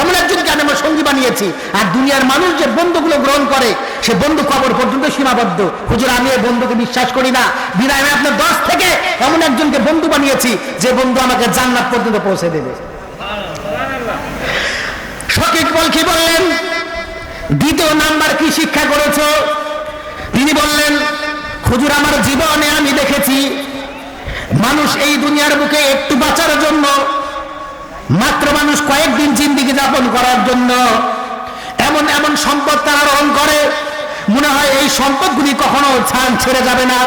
এমন একজনকে আমি আমার সঙ্গী বানিয়েছি, আর দুনিয়ার মানুষ যে বন্ধুগুলো গ্রহণ করে, সে বন্ধু কবর পর্যন্ত সীমাবদ্ধ। হুজুর, আমি এই বন্ধুকে বিশ্বাস করি না। বিনা আমি আপনার দশ থেকে এমন একজনকে বন্ধু বানিয়েছি, যে বন্ধু আমাকে জান্নাত পর্যন্ত পৌঁছে দেবে। বললেন? দ্বিতীয় নাম্বার কি শিক্ষা করেছ? তিনি বললেন, হুজুর, আমার জীবনে আমি দেখেছি, মানুষ এই দুনিয়ার বুকে একটু বাঁচার জন্য মাত্র মানুষ কয়েকদিন জিন্দিগি যাপন করার জন্য এমন এমন সম্পদ তারা গ্রহণ করে। মনে হয় এই সম্পদগুলি কখনো ছান ছেড়ে যাবে না।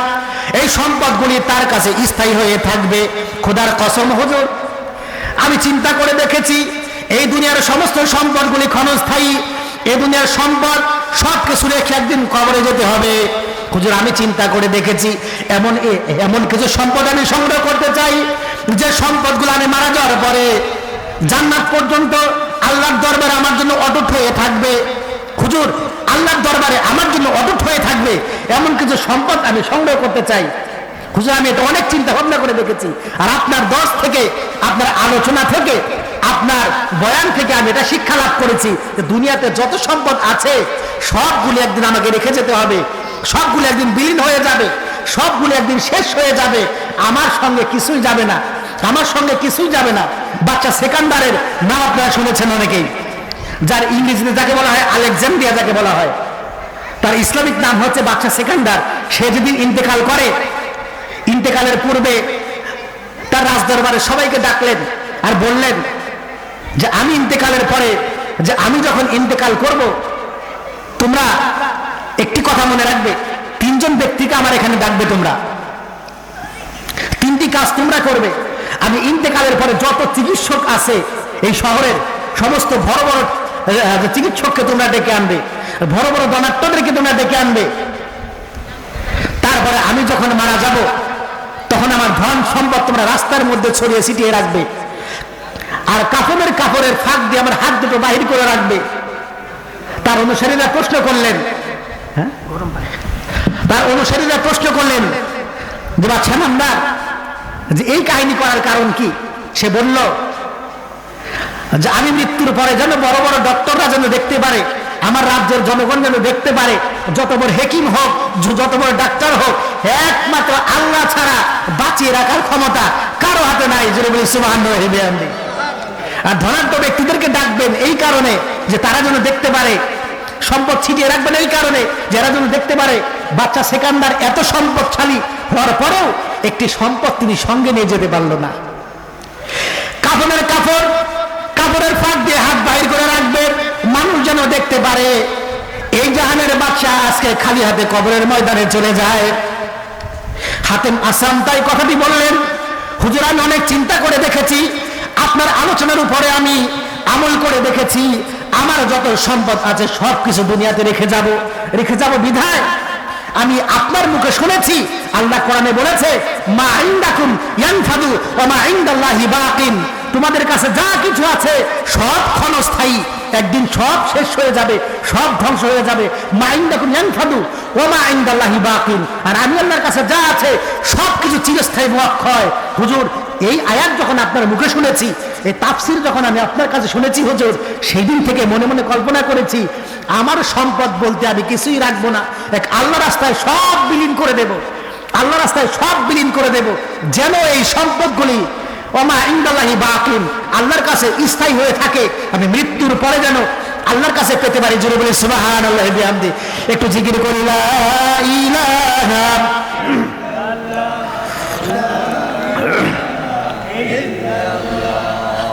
এই সম্পদগুলি তার কাছে স্থায়ী হয়ে থাকবে। খোদার কসম হুজুর, আমি চিন্তা করে দেখেছি, এই দুনিয়ার সমস্ত সম্পদগুলি ক্ষণস্থায়ী। এই দুনিয়ার সম্পদ সব কিছু রেখে একদিন কবরে যেতে হবে। হুজুর, আমি চিন্তা করে দেখেছি, এমন এমন কিছু সম্পদ আমি সংগ্রহ করতে চাই, যে সম্পদগুলো আমি মারা যাওয়ার পরে জান্নাত পর্যন্ত আল্লাহর দরবারে আমার জন্য অটুট হয়ে থাকবে। হুজুর, আল্লাহর দরবারে আমার জন্য অটুট হয়ে থাকবে এমন কিছু সম্পদ আমি সংগ্রহ করতে চাই। হুজুর, আমি এটা অনেক চিন্তা ভাবনা করে দেখেছি। আর আপনার দশ থেকে, আপনার আলোচনা থেকে, আপনার বয়ান থেকে আমি এটা শিক্ষা লাভ করেছি যে দুনিয়াতে যত সম্পদ আছে, সবগুলি একদিন আমাকে রেখে যেতে হবে। সবগুলি একদিন বিলীন হয়ে যাবে। সবগুলি একদিন শেষ হয়ে যাবে। আমার সঙ্গে কিছুই যাবে না। আমার সঙ্গে কিছুই যাবে না। বাচ্চা সেকান্ডারের নাম আপনারা শুনেছেন অনেকেই। যার ইংরেজিতে যাকে বলা হয় আলেকজান্ড্রিয়া যাকে বলা হয়। তার ইসলামিক নাম হচ্ছে বাচ্চা সেকান্ডার সে যেদিন ইন্তেকাল করে, ইন্তেকালের পূর্বে তার রাজদরবারে সবাইকে ডাকলেন আর বললেন যে আমি ইন্তেকালের পরে, যে আমি যখন ইন্তেকাল করব, তোমরা একটি কথা মনে রাখবে, তিনজন ব্যক্তিকে আমার এখানে ডাকবে তোমরা। তিনটি কাজ তোমরা করবে। আমি ইন্তেকালের পরে যত চিকিৎসক আছে এই শহরের সমস্ত বড় বড় চিকিৎসককে তোমরা ডেকে আনবে, বড় বড় ডনাক্টরদেরকে তোমরা ডেকে আনবে। তারপরে আমি যখন মারা যাব, তখন আমার ধন সম্পদ তোমরা রাস্তার মধ্যে ছড়িয়ে ছিটিয়ে রাখবে। আর কাপড়ের কাপড়ের ফাঁক দিয়ে আমার হাত দুটো বাহির করে রাখবে। তার অনুসারীরা প্রশ্ন করলেন হ্যাঁ? তার অনুসারীরা প্রশ্ন করলেন, যে বাচ্চা নামদার যে এই কাহিনী করার কারণ কি? সে বলল যে আমি মৃত্যুর পরে যেন বড় বড় ডক্টররা যেন দেখতে পারে, আমার রাজ্যের জনগণ যেন দেখতে পারে, যত বড় হেকিম হোক, যত বড় ডাক্তার হোক, একমাত্র আল্লাহ ছাড়া বাঁচিয়ে রাখার ক্ষমতা কারও হাতে নাই। যেটা বলি সুবাহান আর ধনাঢ্য ব্যক্তিদেরকে ডাকবেন এই কারণে যে তারা যেন দেখতে পারে, সম্পদ ছিটিয়ে রাখবেন এই কারণে যারা যেন দেখতে পারে, বাচ্চা সেকান্দার এত সম্পদশালী হওয়ার পরেও একটি সম্পদ তিনি সঙ্গে নিয়ে যেতে পারল না। কাপড়ের কাপড়, কাপড়ের ফাঁক দিয়ে হাত বাহির করে রাখবে। মানুষ যেন দেখতে পারে, এই জাহানের বাচ্চা আজকে খালি হাতে কবরের ময়দানে চলে যায়। হাতেম আসাম তাই কথাটি বললেন, হুজুর, আমি অনেক চিন্তা করে দেখেছি। আপনার আলোচনার উপরে আমি আমল করে দেখেছি। আমার যত সম্পদ আছে সব কিছু দুনিয়াতে রেখে যাব। রেখে যাব বিধায় আমি আপনার মুখে শুনেছি। আল্লাহ কোরআনে বলেছে, মা ইন্দাকুম ইয়ানফাদু মা ইন্দাল্লাহি বাকিন। তোমাদের কাছে যা কিছু আছে, সব ক্ষণস্থায়ী। একদিন সব শেষ হয়ে যাবে, সব ধ্বংস হয়ে যাবে। মা ইনদাকুম ইয়ানফাদু ওয়া মা ইনদাল্লাহি বাকিন। আর আমি আল্লাহর কাছে যা আছে, সব কিছু চিরস্থায়ী মুয়াক্ষয় হুজুর এই আয়াত যখন আপনার মুখে শুনেছি, এই তাফসির যখন আমি আপনার কাছে শুনেছি হুজুর সেই দিন থেকে মনে মনে কল্পনা করেছি, আমার সম্পদ বলতে আমি কিছুই রাখব না। এক আল্লাহ রাস্তায় সব বিলীন করে দেব। আল্লাহ রাস্তায় সব বিলীন করে দেব। যেন এই সম্পদগুলি, ওমা ইন্দাল্লাহি বাকিন, আল্লাহর কাছে স্থায়ী হয়ে থাকে। আমি মৃত্যুর পরে যেন আল্লাহর কাছে পেতে পারি। জুড়ে বলি সুবাহান আল্লাহ বিহামদি। একটু জিকির করি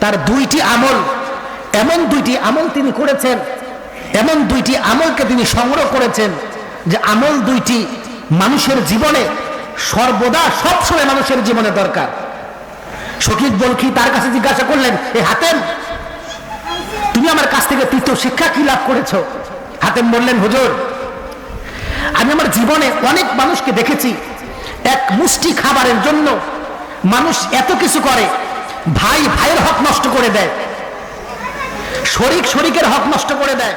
তার দুইটি আমল, এমন দুইটি আমল তিনি করেছেন, এমন দুইটি আমলকে তিনি সংগ্রহ করেছেন যে আমল দুইটি মানুষের জীবনে সর্বদা সবসময় মানুষের জীবনে দরকার। শকিব বলকি তার কাছে জিজ্ঞাসা করলেন, এ হাতেম, তুমি আমার কাছ থেকে তৃতীয় শিক্ষা কি লাভ করেছ? হাতেম বললেন, হুজুর, আমি আমার জীবনে অনেক মানুষকে দেখেছি। এক মুষ্টি খাবারের জন্য মানুষ এত কিছু করে ভাই ভাইয়ের হক নষ্ট করে দেয়। শরিক শরিকের হক নষ্ট করে দেয়।